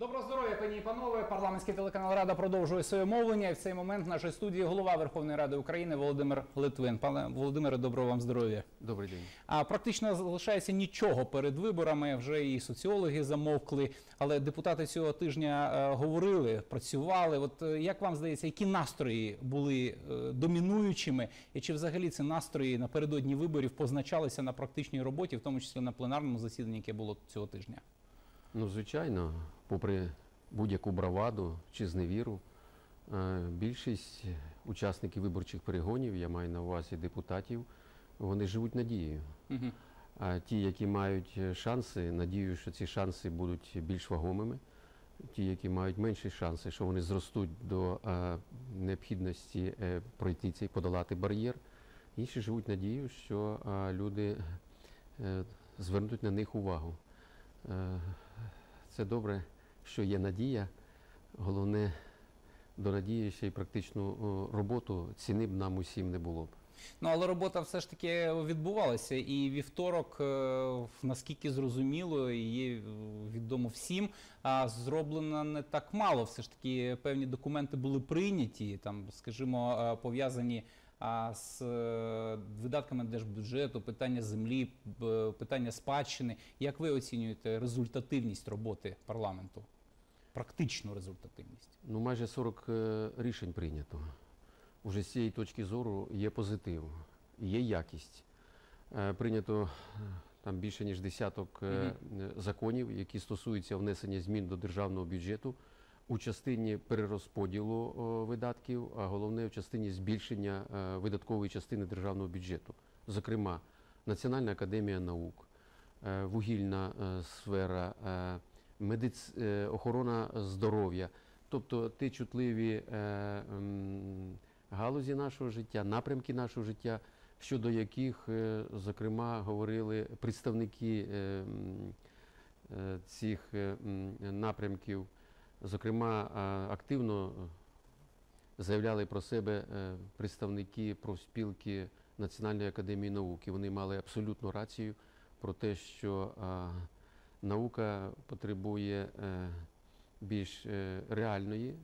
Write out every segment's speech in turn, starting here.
Доброго здоров'я, пані і панове. Парламентський телеканал Рада продовжує своє мовлення. І в цей момент в нашій студії голова Верховної Ради України Володимир Литвин. Пане Володимире, доброго вам здоров'я. Добрий день. А практично залишається нічого перед виборами. Вже і соціологи замовкли. Але депутати цього тижня е, говорили, працювали. От е, як вам здається, які настрої були е, домінуючими, і чи взагалі ці настрої напередодні виборів позначалися на практичній роботі, в тому числі на пленарному засіданні, яке було цього тижня? Ну, звичайно, попри будь-яку браваду чи зневіру, е, більшість учасників виборчих перегонів, я маю на увазі депутатів, вони живуть надією. Угу. А ті, які мають е, шанси, надію, що ці шанси будуть більш вагомими. Ті, які мають менші шанси, що вони зростуть до е, необхідності е, пройти цей подолати бар'єр. Інші живуть надією, що е, люди е, звернуть на них увагу. Е, це добре, що є надія. Головне, до надії ще й практичну роботу ціни б нам усім не було б. Ну але робота все ж таки відбувалася, і вівторок, е, наскільки зрозуміло, є е, відомо всім, а зроблено не так мало. Все ж таки певні документи були прийняті, там, скажімо, е, пов'язані а, з е, видатками держбюджету, питання землі, питання спадщини. Як ви оцінюєте результативність роботи парламенту? Практичну результативність? Ну, майже 40 е, рішень прийнято. Уже з цієї точки зору є позитив, є якість. Е, Прийнято там більше ніж десяток законів, які стосуються внесення змін до державного бюджету у частині перерозподілу видатків, а головне в частині збільшення е, видаткової частини державного бюджету. Зокрема, Національна академія наук, е, вугільна е, сфера, е, медиц... е, охорона здоров'я, тобто ті чутливі е, галузі нашого життя, напрямки нашого життя, щодо яких, е, зокрема, говорили представники е, е, цих е, напрямків, зокрема, е, активно заявляли про себе е, представники профспілки Національної академії науки. Вони мали абсолютну рацію про те, що е, наука потребує більш реальної,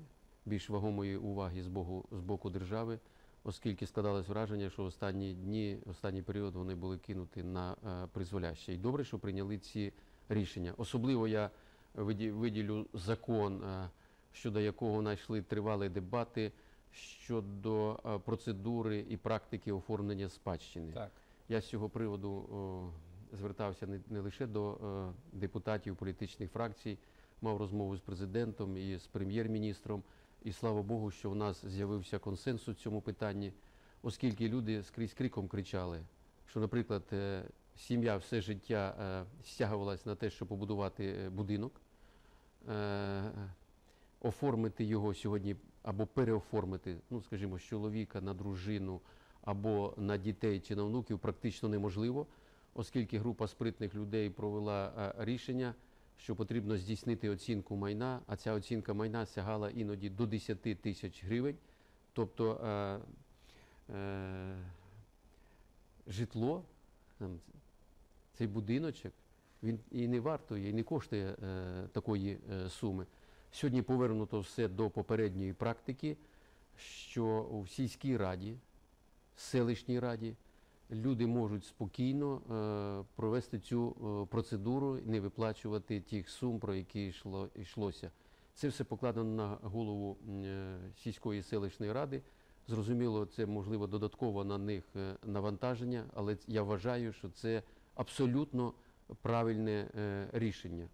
більш вагомої уваги з боку, з боку держави, оскільки складалось враження, що останні дні, останній період вони були кинуті на призволяще. І добре, що прийняли ці рішення. Особливо я виділю закон, е, щодо якого знайшли тривалі дебати щодо е, процедури і практики оформлення спадщини. Так. Я з цього приводу о, звертався не, не лише до е, депутатів політичних фракцій, мав розмову з президентом і з прем'єр-міністром. І слава Богу, що в нас з'явився консенсус в цьому питанні, оскільки люди скрізь криком кричали, що, наприклад, сім'я все життя стягувалась на те, щоб побудувати будинок, оформити його сьогодні або переоформити, ну скажімо, з чоловіка на дружину або на дітей чи на внуків практично неможливо, оскільки група спритних людей провела е, рішення, що потрібно здійснити оцінку майна, а ця оцінка майна сягала іноді до 10 тисяч гривень. Тобто е, е, житло, цей будиночок, він і не вартує, і не коштує е, такої е, суми. Сьогодні повернуто все до попередньої практики, що у сільській раді, селищній раді люди можуть спокійно е, провести цю процедуру і не виплачувати тих сум, про які йшло, йшлося. Це все покладено на голову сільської селищної ради. Зрозуміло, це можливо додатково на них навантаження, але я вважаю, що це абсолютно правильне е, рішення.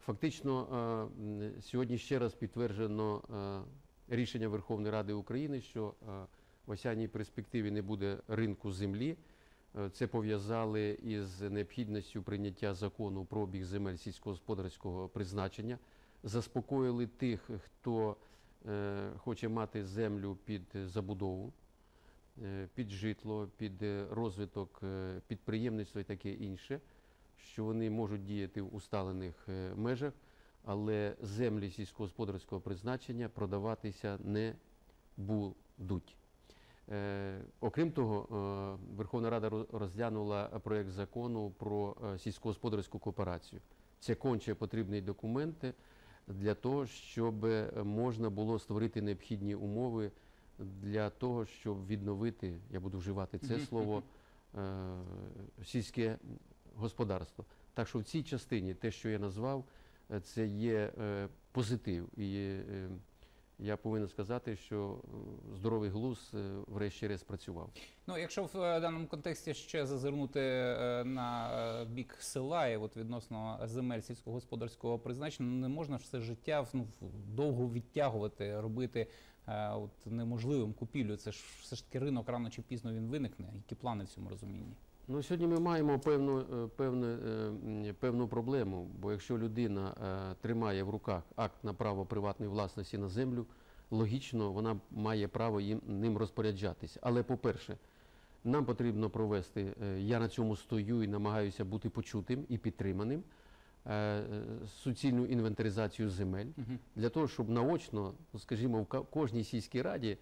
Фактично, е, сьогодні ще раз підтверджено е, рішення Верховної Ради України, що в осянній перспективі не буде ринку землі. Це пов'язали із необхідністю прийняття закону про обіг земель сільськогосподарського призначення. Заспокоїли тих, хто хоче мати землю під забудову, під житло, під розвиток підприємництва і таке інше, що вони можуть діяти в усталених е, межах, але землі сільськогосподарського призначення продаватися не будуть. Е, Окрім того, е, Верховна Рада розглянула проєкт закону про сільськогосподарську кооперацію. Це конче потрібний документ. для того, щоб можна було створити необхідні умови для того, щоб відновити, я буду вживати це слово, сільське господарство. Так що в цій частині те, що я назвав, е, це є е, позитив. І е, я повинен сказати, що здоровий глузд е, врешті-решт працював. Ну, якщо в даному контексті ще зазирнути на бік села і от відносно земель сільськогосподарського призначення, не можна ж все життя ну, довго відтягувати, робити от, неможливим купівлю. Це ж все ж таки ринок рано чи пізно він виникне. Які плани в цьому розумінні? Ну, сьогодні ми маємо певну, е, певну, е, певну проблему, бо якщо людина е, тримає в руках акт на право приватної власності на землю, логічно вона має право їм ним розпоряджатися. Але, по-перше, нам потрібно провести, я на цьому стою і намагаюся бути почутим і підтриманим, суцільну інвентаризацію земель для того, щоб наочно, скажімо, в кожній сільській раді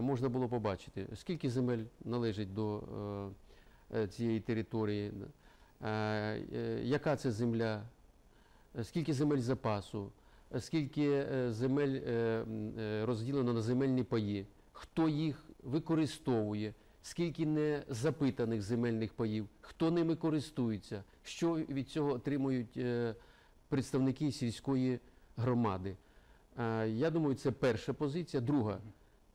можна було побачити, скільки земель належить до цієї території, е, е, яка це земля, е, скільки земель запасу, е, скільки е, земель е, е, розділено на земельні паї, хто їх використовує, скільки незапитаних земельних паїв, хто ними користується, що від цього отримують е, представники сільської громади. Е, Я думаю, це перша позиція. Друга.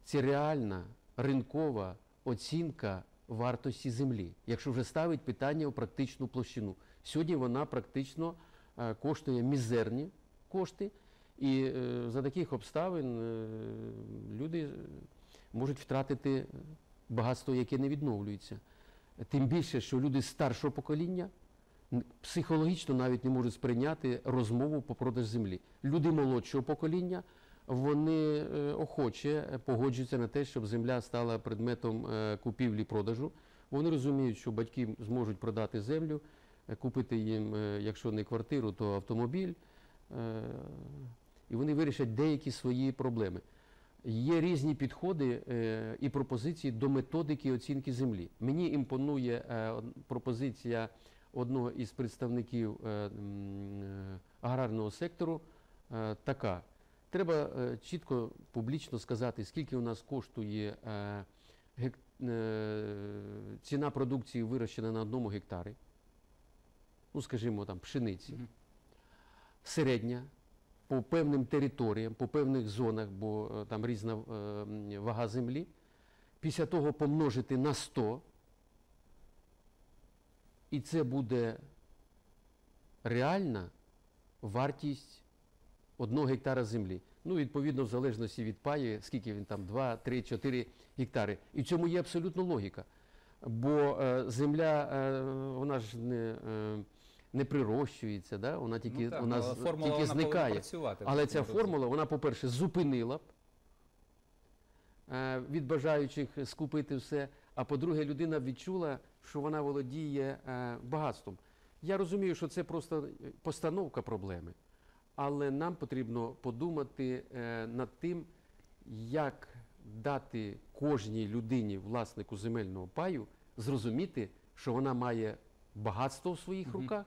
Це реальна ринкова оцінка вартості землі, якщо вже ставить питання у практичну площину. Сьогодні вона практично е, коштує мізерні кошти, і е, за таких обставин е, люди можуть втратити багатство, яке не відновлюється. Тим більше, що люди старшого покоління психологічно навіть не можуть сприйняти розмову по продаж землі. Люди молодшого покоління вони е, охоче е, погоджуються на те, щоб земля стала предметом е, купівлі-продажу. Вони розуміють, що батьки зможуть продати землю, купити їм, якщо не квартиру, то автомобіль, і вони вирішать деякі свої проблеми. Є різні підходи і пропозиції до методики оцінки землі. Мені імпонує пропозиція одного із представників аграрного сектору така. Треба е, чітко публічно сказати, скільки у нас коштує е, е, ціна продукції вирощена на одному гектарі. Ну, скажімо, там пшениці. Середня по певним територіям, по певних зонах, бо там різна вага землі. Після того помножити на 100, і це буде реальна вартість одного гектара землі. Ну, відповідно, в залежності від паї, скільки він там, 2, 3, 4 гектари. І в цьому є абсолютно логіка. Бо е, земля, е, вона ж не, е, не прирощується, да? вона тільки, ну, так, у нас але тільки вона зникає. Але ця формула, вона, по-перше, зупинила б е, від бажаючих скупити все. А по-друге, людина відчула, що вона володіє е, багатством. Я розумію, що це просто постановка проблеми, але нам потрібно подумати е, над тим, як дати кожній людині, власнику земельного паю, зрозуміти, що вона має багатство в своїх руках,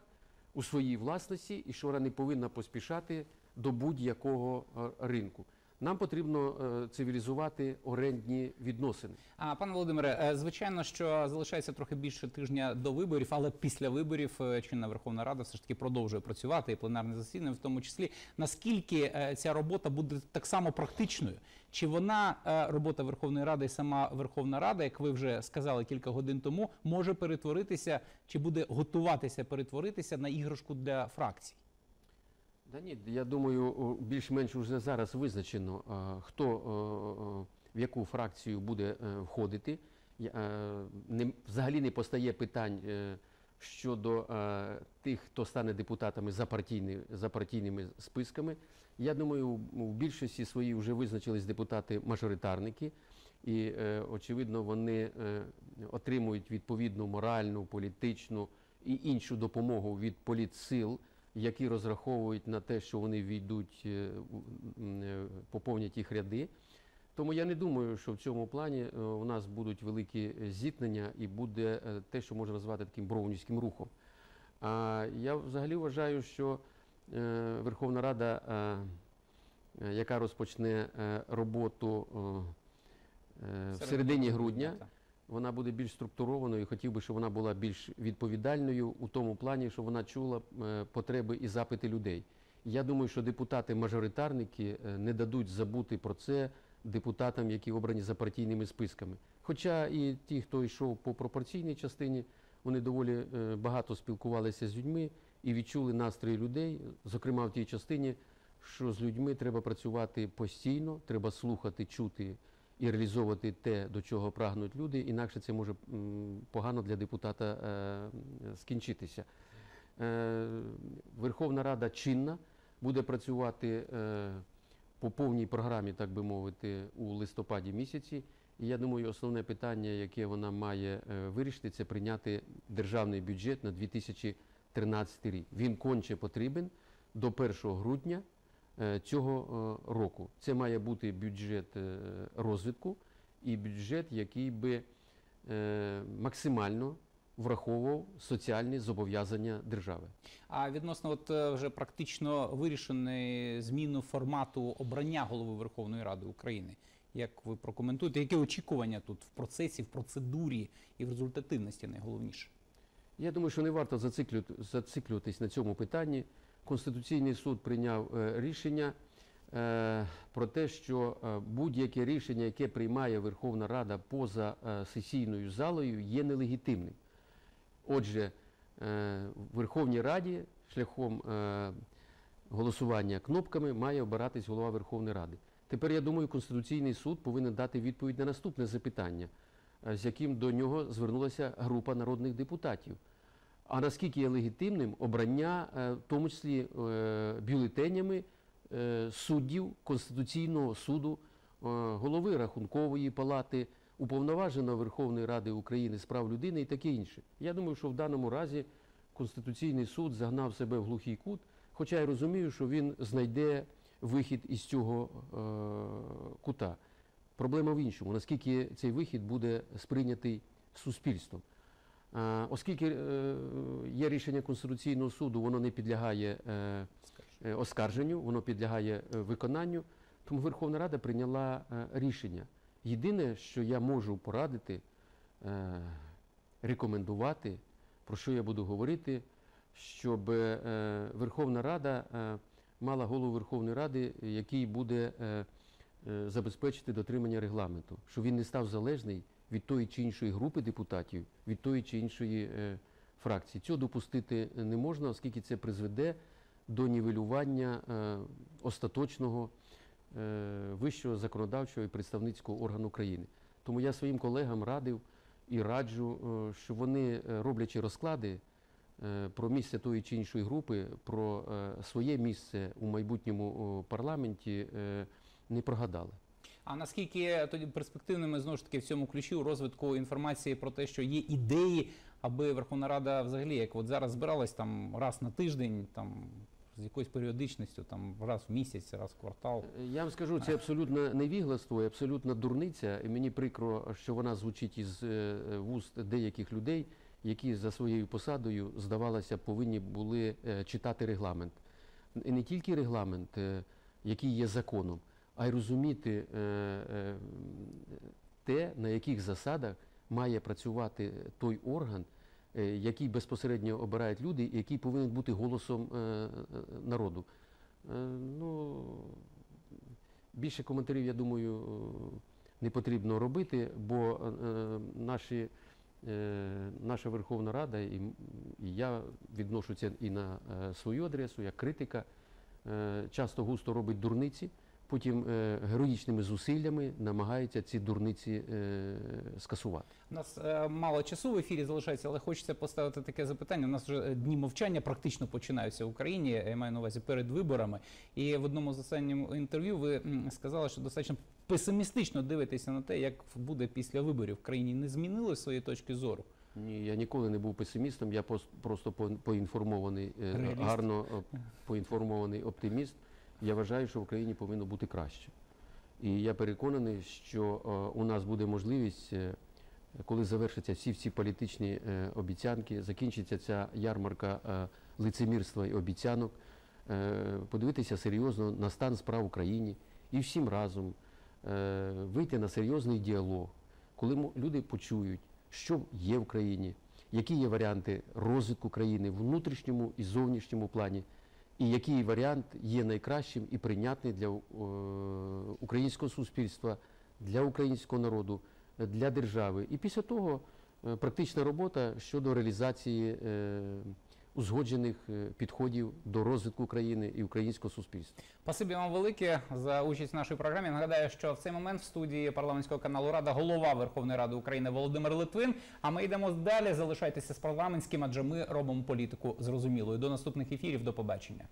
у своїй власності, і що вона не повинна поспішати до будь-якого е, ринку. Нам потрібно е, цивілізувати орендні відносини. А пане Володимире, е, звичайно, що залишається трохи більше тижня до виборів, але після виборів е, чинна Верховна Рада все ж таки продовжує працювати і пленарне засідання, в тому числі. Наскільки ця робота буде так само практичною? Чи вона робота Верховної Ради і сама Верховна Рада, як ви вже сказали кілька годин тому, може перетворитися чи буде готуватися перетворитися на іграшку для фракцій? Да ні, я думаю, більш-менш вже зараз визначено, хто в яку фракцію буде е, входити. Е, взагалі не постає питань е, щодо тих, хто стане депутатами за, партійні, за партійними списками. Я думаю, в більшості своїй вже визначились депутати-мажоритарники, і, очевидно, вони отримують відповідну моральну, політичну і іншу допомогу від політсил, які розраховують на те, що вони війдуть, е, е, поповнять їх ряди. Тому я не думаю, що в цьому плані е, у нас будуть великі зіткнення і буде те, що можна назвати таким броунівським рухом. А я взагалі вважаю, що Верховна Рада, яка розпочне роботу в середині грудня. Вона буде більш структурованою. і Хотів би, щоб вона була більш відповідальною у тому плані, щоб вона чула е, потреби і запити людей. Я думаю, що депутати-мажоритарники е, не дадуть забути про це депутатам, які обрані за партійними списками. Хоча і ті, хто йшов по пропорційній частині, вони доволі е, багато спілкувалися з людьми і відчули настрої людей, зокрема в тій частині, що з людьми треба працювати постійно, треба слухати, чути і реалізовувати те, до чого прагнуть люди, інакше це може погано для депутата е, скінчитися. Е, Верховна Рада чинна буде працювати е, по повній програмі, так би мовити, у листопаді місяці. І я думаю, основне питання, яке вона має вирішити, це прийняти державний бюджет на 2013 рік. Він конче потрібен до 1 грудня цього е, року. Це має бути бюджет е, розвитку і бюджет, який би е, максимально враховував соціальні зобов'язання держави. А відносно от е, вже практично вирішеної зміну формату обрання голови Верховної Ради України. Як ви прокоментуєте, які очікування тут в процесі, в процедурі і в результативності найголовніше? Я думаю, що не варто зациклювати- зациклюватись на цьому питанні. Конституційний суд прийняв е, рішення е, про те, що е, будь-яке рішення, яке приймає Верховна Рада поза сесійною залою, є нелегітимним. Отже, в Верховній Раді шляхом голосування кнопками має обиратись голова Верховної Ради. Тепер я думаю, Конституційний суд повинен дати відповідь на наступне запитання, з яким до нього звернулася група народних депутатів. А наскільки є легітимним обрання, е, в тому числі е, бюлетенями е, суддів Конституційного суду, голови Рахункової палати, уповноваженого Верховної Ради України з прав людини і таке інше. Я думаю, що в даному разі Конституційний суд загнав себе в глухий кут, хоча я розумію, що він знайде вихід із цього кута. Проблема в іншому, наскільки цей вихід буде сприйнятий суспільством. Е, Оскільки е, є рішення Конституційного суду, воно не підлягає е, оскарженню, воно підлягає виконанню, тому Верховна Рада прийняла рішення. Єдине, що я можу порадити, рекомендувати, про що я буду говорити, щоб Верховна Рада мала голову Верховної Ради, який буде забезпечити дотримання регламенту, щоб він не став залежний від тої чи іншої групи депутатів, від тої чи іншої е, фракції. Цього допустити не можна, оскільки це призведе до нівелювання е, остаточного е, вищого законодавчого і представницького органу країни. Тому я своїм колегам радив і раджу, що вони, роблячи розклади про місце тої чи іншої групи, про своє місце у майбутньому парламенті, не прогадали. А наскільки тоді перспективними знову ж таки в цьому ключі у розвитку інформації про те, що є ідеї, аби Верховна Рада взагалі, як от зараз збиралась там раз на тиждень, там з якоюсь періодичністю, там раз в місяць, раз в квартал. Я вам скажу, це абсолютно невігластво і абсолютно дурниця. І мені прикро, що вона звучить із е, вуст деяких людей, які за своєю посадою, здавалося, повинні були е, читати регламент. І не тільки регламент, е, який є законом, а й розуміти е, е, те, на яких засадах має працювати той орган, е, який безпосередньо обирають люди, який повинен бути голосом народу. Ну, більше коментарів, я думаю, не потрібно робити, бо наші, наша Верховна Рада, і, я відношу і на свою адресу, як критика, часто густо робить дурниці, потім е, героїчними зусиллями намагається ці дурниці е, скасувати. У нас е, мало часу в ефірі залишається, але хочеться поставити таке запитання. У нас вже е, дні мовчання практично починаються в Україні. Я маю на увазі перед виборами. І в одному з останніх інтерв'ю ви сказали, що достатньо песимістично дивитеся на те, як буде після виборів в країні. Не змінили свої точки зору. Ні, я ніколи не був песимістом, я просто поінформований, е, Реаліст. гарно е, поінформований оптиміст. Я вважаю, що в Україні повинно бути краще. І я переконаний, що е, у нас буде можливість, е, коли завершаться всі ці політичні е, обіцянки, закінчиться ця ярмарка лицемірства і обіцянок, подивитися серйозно на стан справ в Україні і всім разом вийти на серйозний діалог, коли люди почують, що є в країні, які є варіанти розвитку країни в внутрішньому і зовнішньому плані, і який варіант є найкращим і прийнятний для е, українського суспільства, для українського народу, для держави. І після того е, практична робота щодо реалізації е, узгоджених е, підходів до розвитку країни і українського суспільства. Спасибі вам велике за участь в нашій програмі. Нагадаю, що в цей момент в студії парламентського каналу Рада голова Верховної Ради України Володимир Литвин. А ми йдемо далі. Залишайтеся з парламентським, адже ми робимо політику зрозумілою. До наступних ефірів. До побачення.